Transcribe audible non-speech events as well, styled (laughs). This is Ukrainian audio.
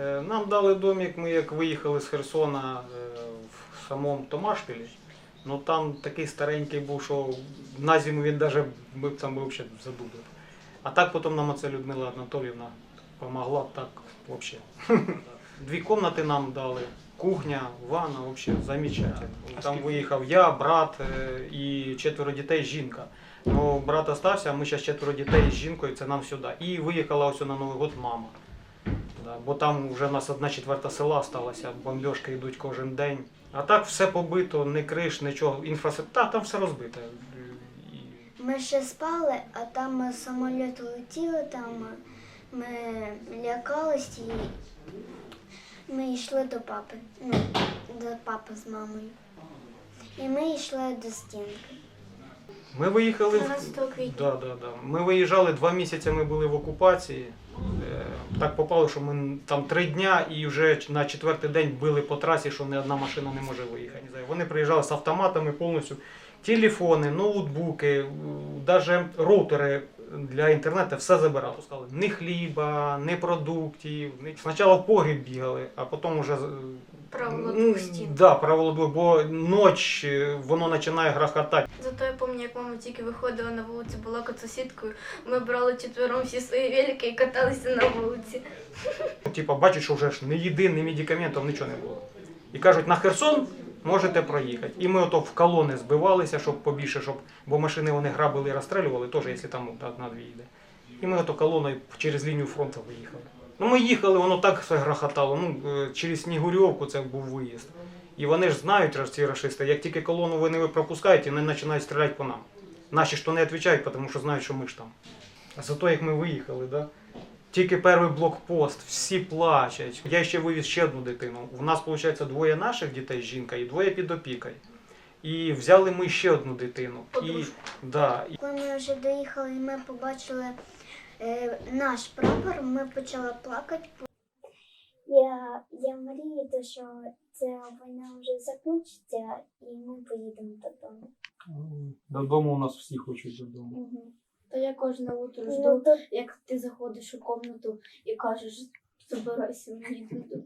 Е, Нам дали домик, ми як виїхали з Херсона е, в самому Томашпілі. Ну там такий старенький був, що на зиму він навіть ми б там взагалі забули. А так потім нам оце Людмила Анатоліївна допомогла так взагалі. (laughs) Дві кімнати нам дали, кухня, ванна, взагалі замечательно. Там виїхав я, брат е, і четверо дітей, жінка. Ну, брат остався, а ми зараз четверо дітей з жінкою, це нам сюди. І виїхала ось на Новий год мама. Да, бо там вже у нас одна четверта села сталася, бомбьошки йдуть кожен день. А так все побито, не криш, нічого, інфраструктура, там все розбите. Ми ще спали, а там самоліт летіли, там ми лякались і ми йшли до папи. Ну, до папи з мамою. І ми йшли до стінки. Ми виїхали в 12 квітня. Да, да, да. Ми виїжджали два місяці, ми були в окупації. Так попало, що ми там три дня і вже на четвертий день били по трасі, що ні одна машина не може виїхати. Вони приїжджали з автоматами повністю. Телефони, ноутбуки, навіть роутери для інтернету все забирали. Сказали, ні хліба, ні продуктів. Спочатку в погріб бігали, а потім вже Правило Ну, двох стін. Да, правило двох, бо ніч воно починає грохотати. Зато я пам'ятаю, як мама тільки виходила на вулицю, була сусідкою. Ми брали четвером всі свої велики і каталися на вулиці. Типа, бачать, що вже ж ні їди, ні медикаментів, нічого не було. І кажуть, на Херсон можете проїхати. І ми ото в колони збивалися, щоб побільше, щоб, бо машини вони грабили і розстрілювали, теж, якщо там одна-дві йде. І ми ото колоною через лінію фронту виїхали. Ну ми їхали, воно так все грохотало. Ну, е, через Снігурьовку це був виїзд. І вони ж знають, раз ці рашисти, як тільки колону вони ви пропускаєте, вони починають стріляти по нам. Наші ж то не відповідають, тому що знають, що ми ж там. А зато як ми виїхали, да? Тільки перший блокпост, всі плачуть. Я ще вивіз ще одну дитину. У нас, виходить, двоє наших дітей, жінка, і двоє під опікою. І взяли ми ще одну дитину. І, да, і Коли ми вже доїхали ми побачили наш прапор, ми почали плакати. Я, я мрію, що ця війна вже закінчиться і ми поїдемо додому. додому у нас всі хочуть додому. Угу. Та я кожне утро Ну, жду, то, як ти заходиш у кімнату і кажеш, забирайся, мені додому.